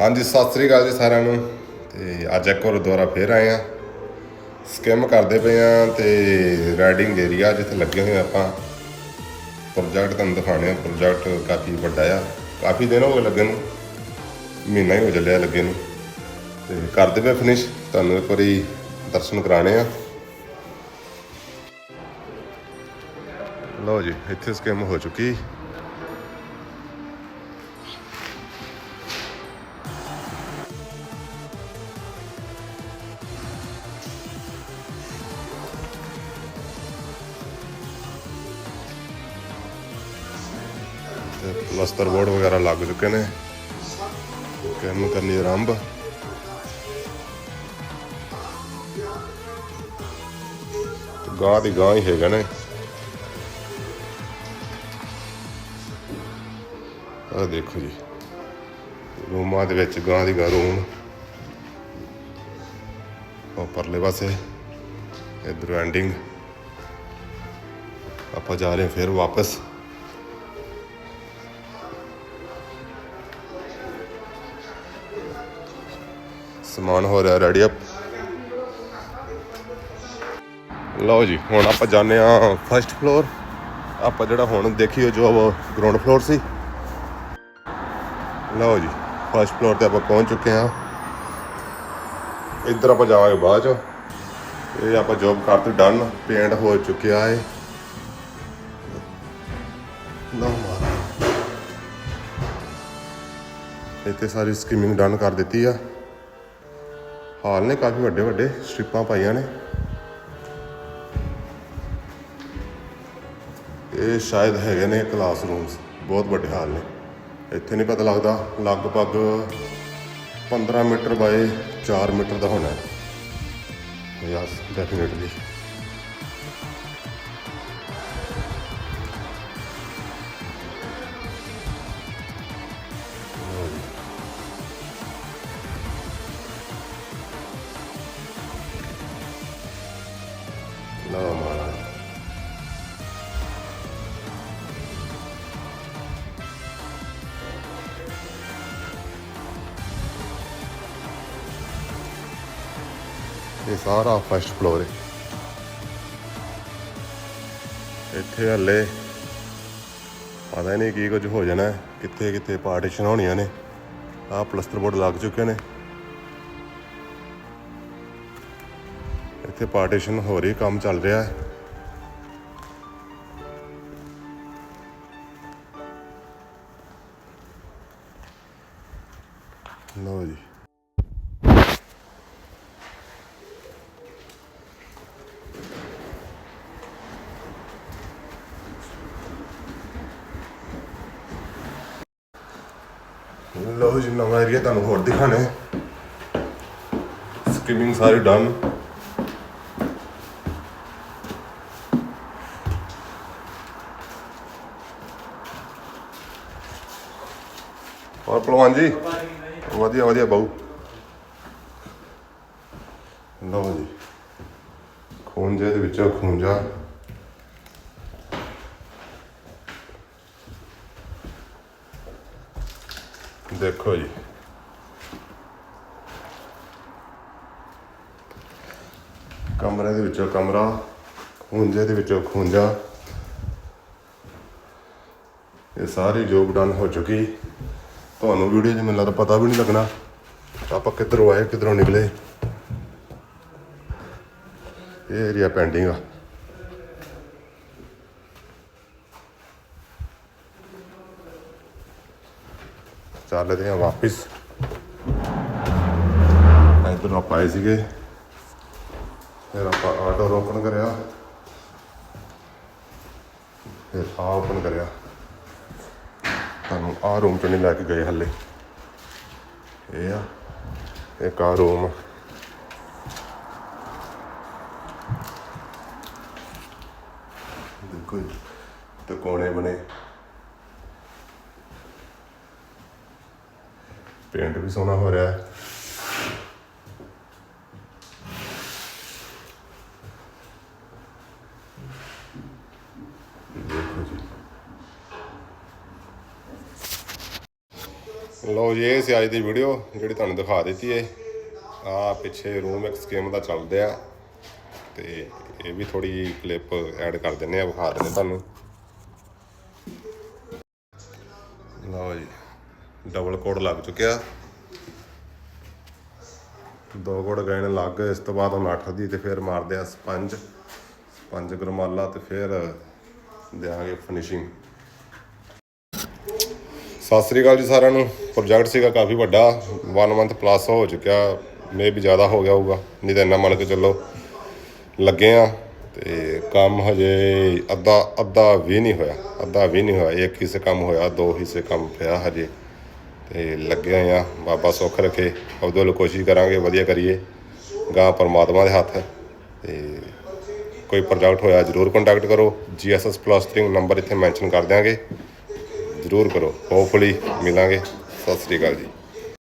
ਹਾਂਜੀ, ਸਤਿ ਸ੍ਰੀ ਅਕਾਲ ਜੀ ਸਾਰਿਆਂ ਨੂੰ। ਤੇ ਅੱਜ ਇੱਕ ਹੋਰ ਦੁਬਾਰਾ ਫੇਰ ਆਏ ਆ। ਸਕਿਮ ਕਰਦੇ ਪਏ ਆ ਤੇ ਰਾਈਡਿੰਗ ਏਰੀਆ ਜਿੱਥੇ ਲੱਗੇ ਹੋਏ ਆਪਾਂ। ਪ੍ਰੋਜੈਕਟ ਤੁਹਾਨੂੰ ਦਿਖਾਣੇ ਆ। ਪ੍ਰੋਜੈਕਟ ਕਾਫੀ ਵੱਡਾ ਆ। ਕਾਫੀ ਦਿਨ ਹੋ ਗਏ ਲੱਗੇ ਨੂੰ। ਮਹੀਨਾ ਹੀ ਹੋ ਚੱਲਿਆ ਲੱਗੇ ਨੂੰ। ਤੇ ਕਰਦੇ ਪਏ ਫਿਨਿਸ਼ ਤੁਹਾਨੂੰ ਇੱਕ ਵਾਰੀ ਦਰਸ਼ਨ ਕਰਾਣੇ ਆ। ਲਓ ਜੀ, ਇੱਥੇ ਸਕਿਮ ਹੋ ਚੁੱਕੀ। ਤੇ ਪਲਸਤਰ ਬੋਰਡ ਵਗੈਰਾ ਲੱਗ ਚੁੱਕੇ ਨੇ। ਕੰਮ ਕਰਨੀ ਆਰੰਭ। ਗਾਂ ਦੀ ਗਾਂ ਹੀ ਹੈਗਾ ਨੇ। ਆ ਦੇਖੋ ਜੀ। ਰੂਮਾਂ ਦੇ ਵਿੱਚ ਗਾਂ ਦੀ ਗਾਂ ਰੂਮ। ਉਹ ਪਰਲੇ ਪਾਸੇ। ਇਧਰ ਐਂਡਿੰਗ ਆਪਾਂ ਜਾ ਰਹੇ ਫਿਰ ਵਾਪਸ। ਸਮਾਨ ਹੋ ਰਿਹਾ ਰੈਡੀ ਅਪ ਲਓ ਜੀ, ਹੁਣ ਆਪਾਂ ਜਾਂਦੇ ਆ ਫਰਸਟ ਫਲੋਰ ਆਪਾਂ ਜਿਹੜਾ ਹੁਣ ਦੇਖੀਓ ਜੋ ਗਰਾਊਂਡ ਫਲੋਰ ਸੀ। ਲਓ ਜੀ ਫਰਸਟ ਫਲੋਰ ਤੇ ਆਪਾਂ ਪਹੁੰਚ ਚੁੱਕੇ ਆ ਇੱਧਰ ਆਪਾਂ ਜਾਵਾਂਗੇ ਬਾਅਦ ਚ। ਇਹ ਆਪਾਂ ਜੋਬ ਕਰਤੇ ਡਨ ਪੇਂਟ ਹੋ ਚੁੱਕਿਆ ਹੈ ਨਾ ਮਾਰਾ ਇੱਥੇ ਸਾਰੀ ਸਕੀਮਿੰਗ ਡਨ ਕਰ ਦਿੱਤੀ ਆ। ਹਾਲ ਨੇ, ਕਾਫੀ ਵੱਡੇ ਵੱਡੇ ਸਟ੍ਰਿਪਾਂ ਪਾਈਆਂ ਨੇ। ਇਹ ਸ਼ਾਇਦ ਹੈਗੇ ਨੇ ਕਲਾਸਰੂਮਸ, ਬਹੁਤ ਵੱਡੇ ਹਾਲ ਨੇ। ਇੱਥੇ ਨਹੀਂ ਪਤਾ ਲੱਗਦਾ, ਲਗਭਗ 15 ਮੀਟਰ ਬਾਏ 4 ਮੀਟਰ ਦਾ ਹੋਣਾ ਹੈ। ਯਸ ਡੈਫੀਨਿਟਲੀ ਇਹ ਸਾਰਾ ਫਸਟ ਫਲੋਰ ਹੈ ਇੱਥੇ ਹੱਲੇ ਪਤਾ ਹੀ ਨਹੀਂ ਕੀ ਕੁਝ ਹੋ ਜਾਣਾ, ਕਿੱਥੇ ਕਿੱਥੇ ਪਾਰਟੀਸ਼ਨ ਹੋਣੀਆਂ ਨੇ। ਆਹ ਪਲਸਤਰ ਬੋਰਡ ਲੱਗ ਚੁੱਕੇ ਨੇ। ਇੱਥੇ ਪਾਰਟੀਸ਼ਨ ਹੋ ਰਹੀ, ਕੰਮ ਚੱਲ ਰਿਹਾ ਹੈ। ਲਓ ਜੀ। ਲਓ ਜੀ, ਨਵਾਂ ਏਰੀਆ ਤੁਹਾਨੂੰ ਹੋਰ ਦਿਖਾਣੇ। ਸਕਿਮਿੰਗ ਸਾਰੀ ਡਨ ਹੋਰ ਪਹਿਲਵਾਨ ਜੀ? ਵਧੀਆ ਵਧੀਆ ਬਾਊ। ਲਓ ਜੀ ਖੂੰਜੇ ਦੇ ਵਿੱਚੋਂ ਖੂੰਜਾ ਦੇਖੋ ਜੀ ਕਮਰੇ ਦੇ ਵਿੱਚੋਂ ਕਮਰਾ, ਖੂੰਜੇ ਦੇ ਵਿੱਚੋਂ ਖੂੰਜਾ। ਇਹ ਸਾਰੀ ਜੋਬ ਡਨ ਹੋ ਚੁੱਕੀ। ਤੁਹਾਨੂੰ ਵੀਡੀਓ 'ਚ ਮੈਨੂੰ ਲੱਗਦਾ ਪਤਾ ਵੀ ਨਹੀਂ ਲੱਗਣਾ ਆਪਾਂ ਕਿੱਧਰੋਂ ਆਏ, ਕਿੱਧਰੋਂ ਨਿਕਲੇ। ਇਹ ਏਰੀਆ ਪੈਂਡਿੰਗ ਆ। ਚੱਲਦੇ ਹਾਂ ਵਾਪਿਸ। ਇੱਧਰ ਆਪਾਂ ਆਏ ਸੀਗੇ। ਫਿਰ ਆਪਾਂ ਆਟੋ ਓਪਨ ਕਰਿਆ। ਫਿਰ ਆ ਓਪਨ ਕਰਿਆ। ਤੁਹਾਨੂੰ ਆ ਰੂਮ ਚ ਨਹੀਂ ਲੈ ਕੇ ਗਏ ਹੱਲੇ। ਇਹ ਆ, ਇੱਕ ਆ ਰੂਮ ਦੇਖੋ ਜੀ, ਤੇ ਕੋਣੇ ਬਣੇ। ਪੇਂਟ ਵੀ ਸੋਹਣਾ ਹੋ ਰਿਹਾ ਹੈ ਲਓ ਲੋ ਜੀ, ਇਹ ਸੀ ਅੱਜ ਦੀ ਵੀਡੀਓ ਜਿਹੜੀ ਤੁਹਾਨੂੰ ਦਿਖਾ ਦਿੱਤੀ ਹੈ। ਆ ਪਿੱਛੇ ਰੂਮ ਇੱਕ ਸਕੀਮ ਦਾ ਚੱਲਦੇ ਆ। ਤੇ ਇਹ ਵੀ ਥੋੜੀ ਜਿਹੀ ਕਲਿੱਪ ਐਡ ਕਰ ਦਿੰਨੇ ਆ, ਵਿਖਾ ਦਿੰਨੇ ਤੁਹਾਨੂੰ। ਲਓ ਜੀ। ਡਬਲ ਕੋਡ ਲੱਗ ਚੁੱਕਿਆ। ਦੋ ਕੋਡ ਗਏ ਨੇ ਲੱਗ ਗਏ, ਇਸ ਤੋਂ ਬਾਅਦ ਹੁਣ ਅੱਠ ਦੀ ਤੇ ਫਿਰ ਮਾਰਦੇ ਆ ਸਪੰਜ। ਸਪੰਜ ਗਰਮਾਲਾ ਤੇ ਫਿਰ ਦਿਆਂਗੇ ਫਿਨਿਸ਼ਿੰਗ ਸਤਿ ਸ੍ਰੀ ਅਕਾਲ ਜੀ ਸਾਰਿਆਂ ਨੂੰ। ਪ੍ਰੋਜੈਕਟ ਸੀਗਾ ਕਾਫੀ ਵੱਡਾ 1 ਮੰਥ ਪਲੱਸ ਹੋ ਚੁੱਕਿਆ। ਮੇ ਵੀ ਜ਼ਿਆਦਾ ਹੋ ਗਿਆ ਹੋਊਗਾ ਨਹੀਂ ਤਾਂ ਇੰਨਾ ਮੰਨ ਕੇ ਚੱਲੋ। ਲੱਗੇ ਆ ਤੇ ਕੰਮ ਹਜੇ ਅੱਧਾ ਅੱਧਾ ਵੀ ਨਹੀਂ ਹੋਇਆ ਅੱਧਾ ਵੀ ਨਹੀਂ ਹੋਇਆ। ਇੱਕ ਹਿੱਸੇ ਕੰਮ ਹੋਇਆ ਦੋ ਹਿੱਸੇ ਕੰਮ ਪਿਆ ਹਜੇ। ਤੇ ਲੱਗੇ ਹੋਏ ਆ। ਬਾਬਾ ਸੁੱਖ ਰੱਖੇ। ਉਹਦੇ ਕੋਸ਼ਿਸ਼ ਕਰਾਂਗੇ, ਵਧੀਆ ਕਰੀਏ। ਗਾਂ ਪਰਮਾਤਮਾ ਦੇ ਹੱਥ ਹੈ। ਤੇ ਕੋਈ ਪ੍ਰੋਜੈਕਟ ਹੋਇਆ, ਜਰੂਰ ਕੰਟੈਕਟ ਕਰੋ। ਜੀਐਸਐਸ ਪਲਾਸਟਰਿੰਗ ਨੰਬਰ ਇੱਥੇ ਮੈਂਸ਼ਨ ਕਰ ਦਿਆਂਗੇ। ਜਰੂਰ ਕਰੋ। ਹੋਪਫੁਲੀ ਮਿਲਾਂਗੇ। ਸਤਿ ਸ੍ਰੀ ਅਕਾਲ ਜੀ।